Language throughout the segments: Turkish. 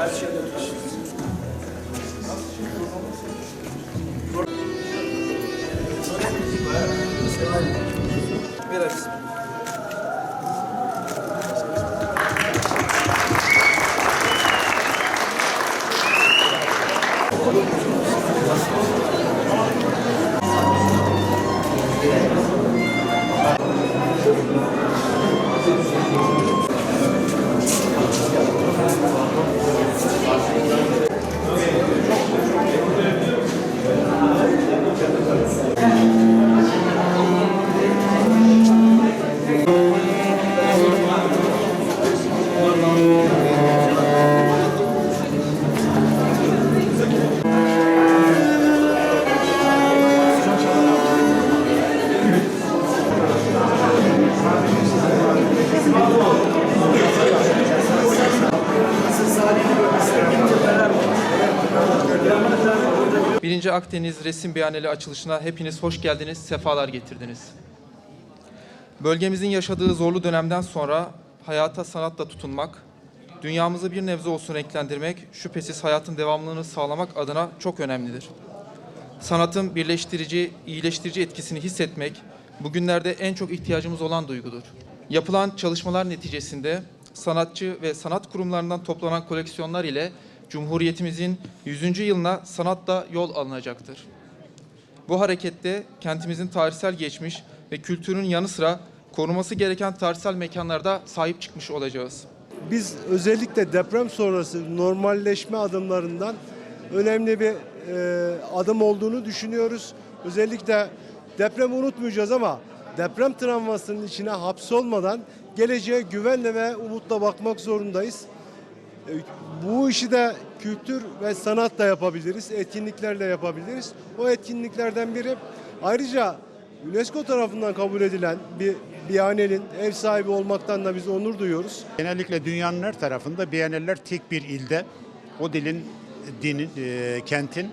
Her şeyde taşırız. Biraz. 7. Akdeniz Resim Biyaneli açılışına hepiniz hoş geldiniz, sefalar getirdiniz. Bölgemizin yaşadığı zorlu dönemden sonra hayata sanatla tutunmak, dünyamızı bir nebze olsun renklendirmek, şüphesiz hayatın devamlılığını sağlamak adına çok önemlidir. Sanatın birleştirici, iyileştirici etkisini hissetmek, bugünlerde en çok ihtiyacımız olan duygudur. Yapılan çalışmalar neticesinde sanatçı ve sanat kurumlarından toplanan koleksiyonlar ile Cumhuriyetimizin 100. yılına sanatla yol alınacaktır. Bu harekette kentimizin tarihsel geçmiş ve kültürün yanı sıra koruması gereken tarihsel mekanlarda sahip çıkmış olacağız. Biz özellikle deprem sonrası normalleşme adımlarından önemli bir e, adım olduğunu düşünüyoruz. Özellikle depremi unutmayacağız ama deprem travmasının içine hapsolmadan geleceğe güvenle ve umutla bakmak zorundayız. E, Bu işi de kültür ve sanatla yapabiliriz, etkinliklerle yapabiliriz. O etkinliklerden biri ayrıca UNESCO tarafından kabul edilen bir Biyanel'in ev sahibi olmaktan da biz onur duyuyoruz. Genellikle dünyanın her tarafında Biyeneller tek bir ilde o dilin, dinin, e, kentin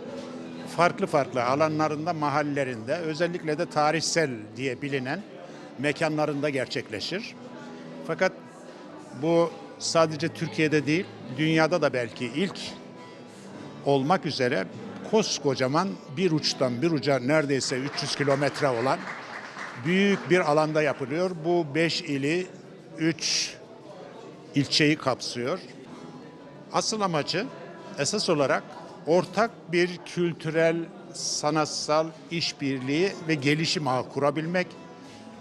farklı farklı alanlarında, mahallelerinde özellikle de tarihsel diye bilinen mekanlarında gerçekleşir. Fakat bu sadece Türkiye'de değil, dünyada da belki ilk olmak üzere koskocaman bir uçtan bir uca neredeyse 300 kilometre olan büyük bir alanda yapılıyor. Bu 5 ili 3 ilçeyi kapsıyor. Asıl amacı esas olarak ortak bir kültürel, sanatsal işbirliği ve gelişim ağı kurabilmek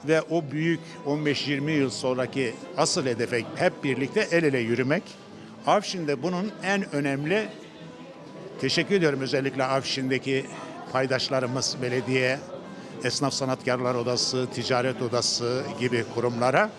ve o büyük 15-20 yıl sonraki asıl hedefe hep birlikte el ele yürümek. Avşin'de bunun en önemli Teşekkür ediyorum özellikle Afşin'deki paydaşlarımız, belediye, esnaf sanatkarlar odası, ticaret odası gibi kurumlara.